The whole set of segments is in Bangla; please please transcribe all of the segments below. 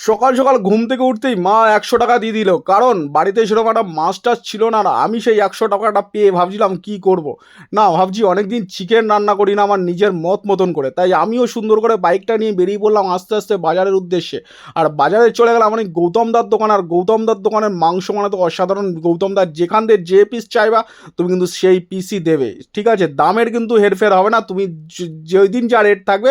সকাল সকাল ঘুম থেকে উঠতেই মা একশো টাকা দিয়ে দিল। কারণ বাড়িতে সেরকম একটা মাছ টাছ ছিল না আর আমি সেই একশো টাকাটা পেয়ে ভাবছিলাম কি করব। না, ভাবছি অনেকদিন চিকেন রান্না করি না, আমার নিজের মত মতন করে। তাই আমিও সুন্দর করে বাইকটা নিয়ে বেরিয়ে পড়লাম আস্তে আস্তে বাজারের উদ্দেশ্যে। আর বাজারে চলে গেলাম মানে গৌতমদার দোকান। আর গৌতমদার দোকানের মাংস মানে তো অসাধারণ। গৌতমদার যেখান থেকে যে পিস চাইবা, তুমি কিন্তু সেই পিসই দেবে। ঠিক আছে, দামের কিন্তু হেরফের হবে না। তুমি যেই দিন যা রেট থাকবে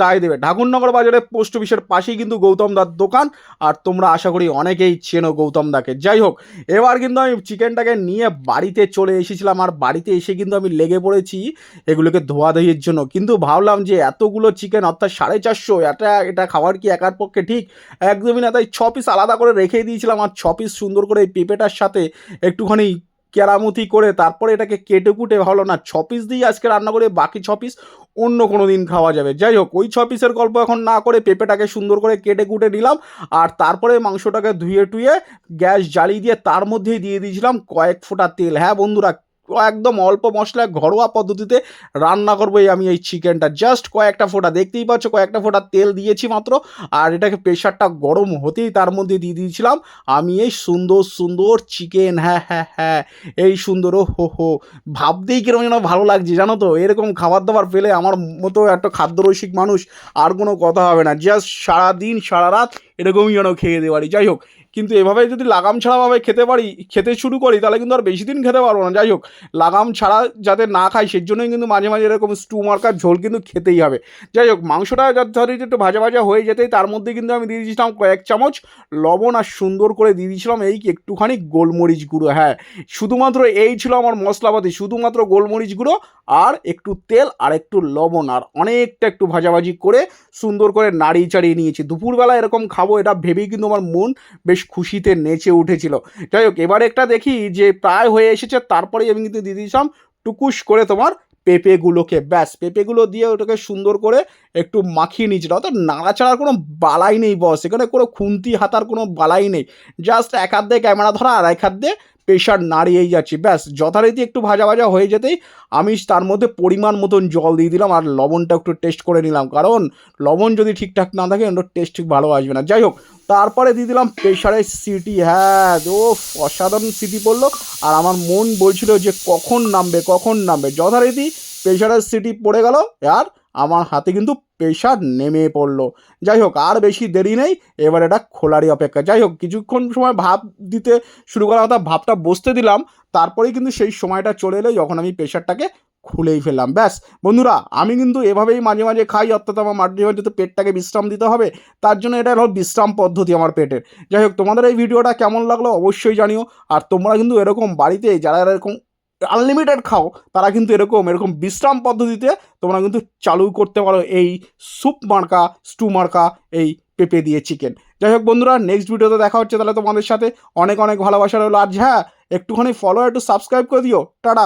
তাই দেবে। ঠাকুরনগর বাজারে পোস্ট অফিসের পাশেই কিন্তু গৌতমদার দোকান, আর তোমরা আশা করি অনেকেই চেনো গৌতম দাকে। যাই হোক, এবার কিন্তু আমি চিকেনটাকে নিয়ে বাড়িতে চলে এসেছিলাম, আর বাড়িতে এসে কিন্তু আমি লেগে পড়েছি এগুলোকে ধোয়া ধোয়াধুয়ির জন্য। কিন্তু ভাবলাম যে এতগুলো চিকেন, অর্থাৎ সাড়ে চারশো, এটা এটা খাওয়ার কি একার পক্ষে ঠিক? একদমই না, তাই ছ পিস আলাদা করে রেখে দিয়েছিলাম, আর ছ পিস সুন্দর করে এই পেঁপেটার সাথে একটুখানি কেরামতি করে তারপরে এটাকে কেটে কুটে ভালো না, ছ পিস দিয়ে আজকে রান্না করে, বাকি ছ পিস অন্য কোনো দিন খাওয়া যাবে। যাই হোক, ওই ছ পিসের গল্প এখন না করে পেঁপেটাকে সুন্দর করে কেটে কুটে নিলাম, আর তারপরে মাংসটাকে ধুয়ে টুয়ে গ্যাস জ্বালিয়ে দিয়ে তার মধ্যেই দিয়ে দিয়েছিলাম কয়েক ফোঁটা তেল। হ্যাঁ বন্ধুরা একদম অল্প মশলায় ঘরোয়া পদ্ধতিতে রান্না করব আমি এই চিকেনটা জাস্ট কয়েকটা ফোঁটা, দেখতেই পাচ্ছ কয়েকটা ফোঁটা তেল দিয়েছি মাত্র। আর এটাকে প্রেশারটা গরম হতেই তার মধ্যে দিয়ে দিয়েছিলাম। আমি এই সুন্দর সুন্দর চিকেন হ্যাঁ হ্যাঁ হ্যাঁ এই সুন্দর ও হো হো, ভাবতেই কীরকম যেন ভালো লাগছে, জানো তো? এরকম খাবার দাবার পেলে আমার মতো একটা খাদ্যরসিক মানুষ আর কোনো কথা হবে না। জাস্ট সারাদিন, সারা রাত এরকমই যেন খেয়ে দিতে পারি যাই হোক কিন্তু এভাবে যদি লাগাম ছাড়াভাবে খেতে পারি, খেতে শুরু করি, তাহলে কিন্তু আর বেশি দিন খেতে পারব না। যাই হোক, লাগাম ছাড়া যাতে না খাই সেই জন্যই কিন্তু মাঝে মাঝে এরকম স্টু মার্কার ঝোল কিন্তু খেতেই হবে। যাই হোক, মাংসটা ধরি একটু ভাজা ভাজা হয়ে যেতেই, তার মধ্যে কিন্তু আমি দিয়ে দিয়েছিলাম কয়েক চামচ লবণ আর সুন্দর করে দিয়ে দিয়েছিলাম এই একটুখানি গোলমরিচ গুঁড়ো। হ্যাঁ শুধুমাত্র এই ছিল আমার মশলাপাতি, শুধুমাত্র গোলমরিচ গুঁড়ো আর একটু তেল আর একটু লবণ আর অনেকটা একটু ভাজাভাজি করে সুন্দর করে নাড়িয়ে চাড়িয়ে নিয়েছি। দুপুরবেলা এরকম খাব, এটা ভেবেই কিন্তু আমার মন বেশ খুশিতে নেচে উঠেছিল। যাই হোক, এবার একটা দেখি যে প্রায় হয়ে এসেছে, তারপরেই আমি কিন্তু দিদি দিয়েছিলাম টুকুস করে তোমার পেঁপেগুলোকে, ব্যাস, পেঁপেগুলো দিয়ে ওটাকে সুন্দর করে একটু মাখিয়ে নিয়েছিল। অত নাড়াচাড়ার কোনো বালাই নেই, বস, এখানে কোনো খুন্তি হাতার কোনো বালাই নেই। জাস্ট এক হাত দিয়ে ক্যামেরা ধরা আর এক হাত দিয়ে প্রেশার নাড়িয়েই যাচ্ছি। ব্যাস, যথারীতি একটু ভাজা ভাজা হয়ে যেতেই আমি তার মধ্যে পরিমাণ মতন জল দিয়ে দিলাম আর লবণটা একটু টেস্ট করে নিলাম। কারণ লবণ যদি ঠিকঠাক না থাকে ওটা টেস্ট ঠিক ভালো আসবে না। যাই হোক, তারপরে দিয়ে দিলাম প্রেশারের সিটি। হ্যাঁ ও অসাধারণ সিটি পড়ল। আর আমার মন বলছিল যে কখন নামবে কখন নামবে? যথারীতি প্রেশারের সিটি পড়ে গেল। আর আমার হাতে কিন্তু প্রেশার নেমে পড়ল। যাই হোক, আর বেশি দেরি নেই, এবার এটা খোলারই অপেক্ষা। যাই হোক, কিছুক্ষণ সময় ভাব দিতে শুরু করা কথা, ভাবটা বসতে দিলাম, তারপরেই কিন্তু সেই সময়টা চলে এলো যখন আমি প্রেশারটাকে খুলেই ফেললাম। ব্যাস, বন্ধুরা, আমি কিন্তু এভাবেই মাঝে মাঝে খাই, অর্থাৎ আমার মাঝে মাঝে তো পেটটাকে বিশ্রাম দিতে হবে, তার জন্য এটা হলো বিশ্রাম পদ্ধতি আমার পেটের। যাই হোক, তোমাদের এই ভিডিওটা কেমন লাগল অবশ্যই জানিও, আর তোমরা কিন্তু এরকম বাড়িতে, যারা এরকম আনলিমিটেড খাও, তারা কিন্তু এরকম এরকম বিশ্রাম পদ্ধতিতে তোমরা কিন্তু চালু করতে পারো এই স্যুপ মার্কা স্টু মার্কা, এই পেঁপে দিয়ে চিকেন যাই হোক বন্ধুরা নেক্সট ভিডিওতে দেখা হচ্ছে তাহলে তোমাদের সাথে। অনেক অনেক ভালোবাসা রইল। আর হ্যাঁ একটুখানি ফলো একটু সাবস্ক্রাইব করে দিও। টাটা!